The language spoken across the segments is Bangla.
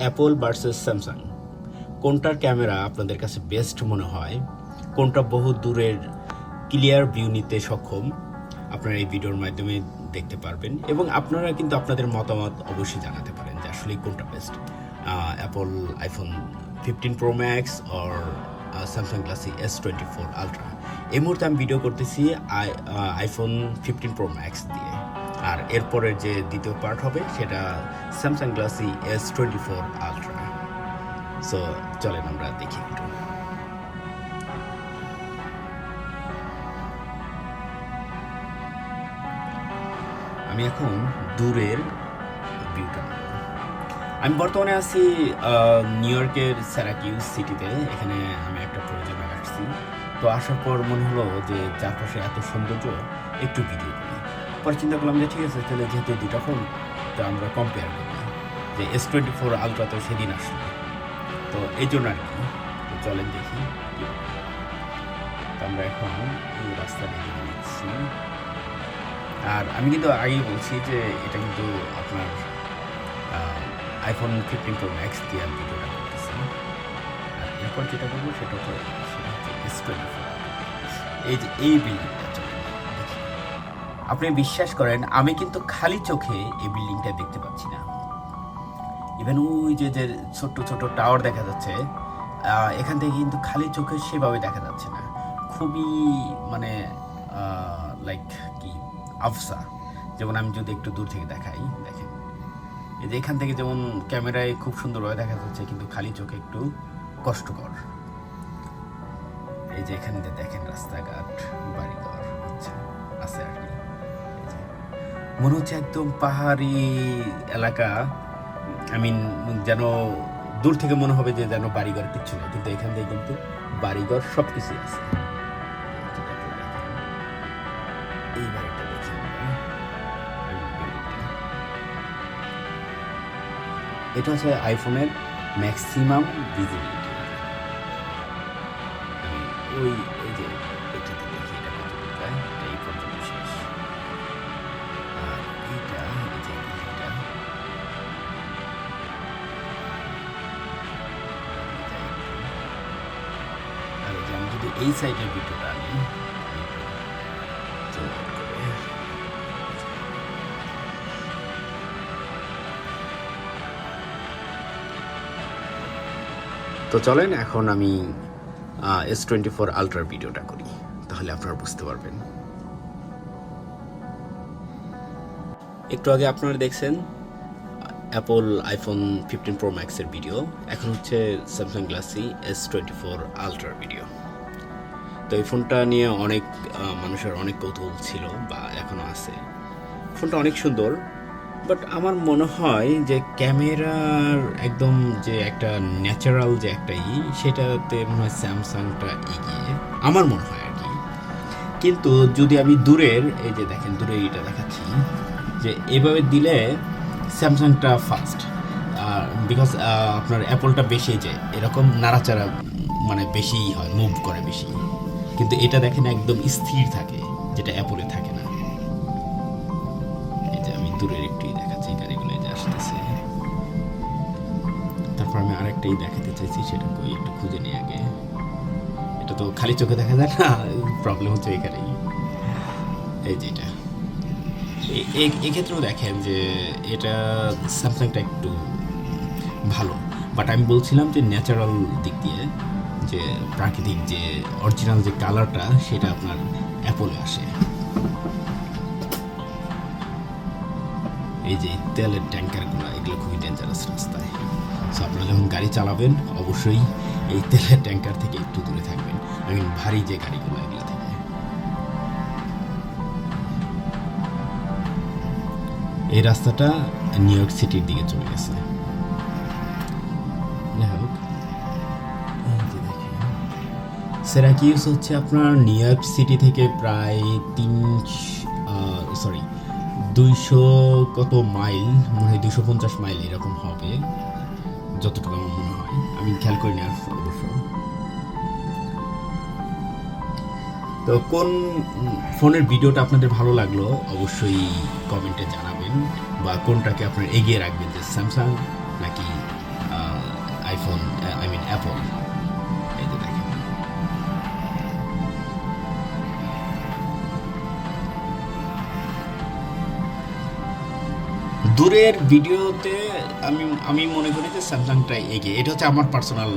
অ্যাপল ভার্সেস স্যামসাং কোনটার ক্যামেরা আপনাদের কাছে বেস্ট মনে হয়? কোনটা বহু দূরের ক্লিয়ার ভিউ নিতে সক্ষম? আপনারা এই ভিডিওর মাধ্যমে দেখতে পারবেন এবং আপনারা কিন্তু আপনাদের মতামত অবশ্যই জানাতে পারেন যে আসলে কোনটা best Apple iPhone fifteen Pro Max or Samsung Galaxy S twenty four Ultra এই মুহূর্তে আমি ভিডিও করতেছি, I iPhone fifteen Pro Max দিয়ে। আর এরপরের যে দ্বিতীয় পার্ট হবে, সেটা Samsung Galaxy S twenty four Ultra so চলেন আমরা দেখি একটু। আমি এখন দূরের ভিউটা আমি বর্তমানে আছি নিউ ইয়র্কের স্যারাকিউজ সিটিতে এখানে আমি একটা প্রয়োজনে আসছি তো আসার পর মনে হলো যে চারপাশে এত সৌন্দর্য, একটু ভিডিও করি। পরে চিন্তা করলাম যে ঠিক আছে, তাহলে যেহেতু দুটা ফোন তো আমরা কম্পেয়ার করি। যে এস টোয়েন্টি ফোর আলট্রা তো সেদিন আসলো। তো এই জন্য আর কি, তো চলেন দেখি আমরা এখন এই রাস্তা দেখে নিচ্ছি আর আমি কিন্তু আগেই বলছি যে এটা কিন্তু আপনার আইফোন ফিফটিন প্রো ম্যাক্স দিয়ে আমি ভিডিওটা করতেছি। আর এরপর যেটা করব সেটা হচ্ছে এস টোয়েন্টি ফোর এই যে এই বিল্ডিংটা চলে আপনি বিশ্বাস করেন, আমি কিন্তু খালি চোখে এই বিল্ডিংটা দেখতে পাচ্ছি না। ইভেন ওই যে যে ছোট্ট ছোট টাওয়ার দেখা যাচ্ছে এখান থেকে কিন্তু খালি চোখে সেভাবে দেখা যাচ্ছে না। খুবই মানে লাইক কি, আফসা। যেমন আমি যদি একটু দূর থেকে দেখাই, দেখেন। এই যে এখান থেকে যেমন ক্যামেরায় খুব সুন্দরভাবে দেখা যাচ্ছে, কিন্তু খালি চোখে একটু কষ্টকর। এই যে এখানে যে দেখেন রাস্তাঘাট, বাড়িঘর হচ্ছে আছে আর কি। মনে হচ্ছে একদম পাহাড়ি এলাকা। আই মিন যেন দূর থেকে মনে হবে যে যেন বাড়িঘর কিচ্ছু নেই। কিন্তু এখান থেকে কিন্তু বাড়িঘর সব কিছুই আছে। এটা হচ্ছে আইফোনের ম্যাক্সিমাম ভিজিবিলিটি। ওই এই আমি সাইডের ভিডিওটা আনি তো চলেন এখন আমি এস টোয়েন্টি ফোর আলট্রার ভিডিওটা করি, তাহলে আপনারা বুঝতে পারবেন। একটু আগে আপনারা দেখছেন অ্যাপল আইফোন ফিফটিন প্রো ম্যাক্সের ভিডিও, এখন হচ্ছে Samsung Galaxy S twenty four আলট্রার video. এই ফোনটা নিয়ে অনেক মানুষের অনেক কৌতূহল ছিল বা এখনও আছে। ফোনটা অনেক সুন্দর, বাট আমার মনে হয় যে ক্যামেরার একদম যে একটা ন্যাচারাল যে একটা ই, সেটাতে মনে হয় স্যামসাংটা এগিয়ে, আমার মনে হয় আর কি কিন্তু যদি আমি দূরের, এই যে দেখেন দূরে এটা দেখাচ্ছি, যে এভাবে দিলে স্যামসাংটা ফার্স্ট বিকজ আপনার অ্যাপলটা বেশি যে এরকম নাড়াচাড়া মানে বেশি হয় মুভ করে বেশি। কিন্তু এটা দেখেন একদম স্থির থাকে, যেটা অ্যাপলে থাকে না। যে আমি দূরের একটুই দেখাচ্ছি গাড়িগুলো যে আসতেছে। তারপর আমি আরেকটাই দেখাতে চাইছি, সেটা কই, একটু খুঁজে নিই আগে। এটা তো খালি চোখে দেখা যায় না প্রবলেম হচ্ছে এখানেই। এই যে এটা। এক্ষেত্রেও দেখেন যে এটা স্যামসাংটা একটু ভালো। বাট আমি বলছিলাম যে ন্যাচারাল দিক দিয়ে যে প্রাকৃতিক যে অরিজিনাল যে কালারটা সেটা আপনার অ্যাপলে আসে। এই যে তেলের ট্যাঙ্কারগুলো, এগুলো খুবই ডেঞ্জারাস রাস্তায়। সো আপনারা যখন গাড়ি চালাবেন, অবশ্যই এই তেলের ট্যাঙ্কার থেকে একটু দূরে থাকবেন। আই মিন ভারী যে গাড়িগুলো, এগুলো থেকে। এই রাস্তাটা নিউ ইয়র্ক সিটির দিকে চলে গেছে। সেরাকিউস হচ্ছে আপনার? নিউ ইয়র্ক সিটি থেকে প্রায় তিন সরি দুইশো কত মাইল? মনে হয় দুশো পঞ্চাশ মাইল এরকম হবে, যতটুকু আমার মনে হয়। আমি খেয়াল করি না অবশ্য। তো কোন ফোনের ভিডিওটা আপনাদের ভালো লাগল, অবশ্যই কমেন্টে জানাবেন, বা কোনটাকে আপনার এগিয়ে রাখবেন, যে স্যামসাং নাকি আইফোন আই মিন অ্যাপল দূরের ভিডিওতে আমি আমি মনে করি যে স্যামসাংটাই এগিয়ে। এটা হচ্ছে আমার পার্সোনাল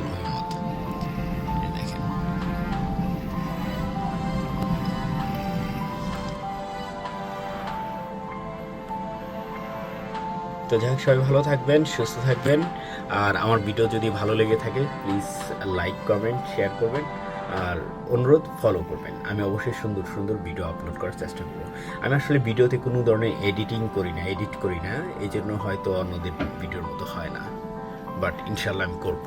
তো যাই হোক, সবাই ভালো থাকবেন, সুস্থ থাকবেন। আর আমার ভিডিও যদি ভালো লেগে থাকে প্লিজ লাইক কমেন্ট শেয়ার করবেন। আর অনুরোধ ফলো করবেন। আমি অবশ্যই সুন্দর সুন্দর ভিডিও আপলোড করার চেষ্টা করব। আমি আসলে ভিডিওতে কোনো ধরনের এডিটিং করি না এডিট করি না। এই জন্য হয়তো অন্যদের ভিডিওর মতো হয় না। বাট ইনশাল্লাহ আমি করব।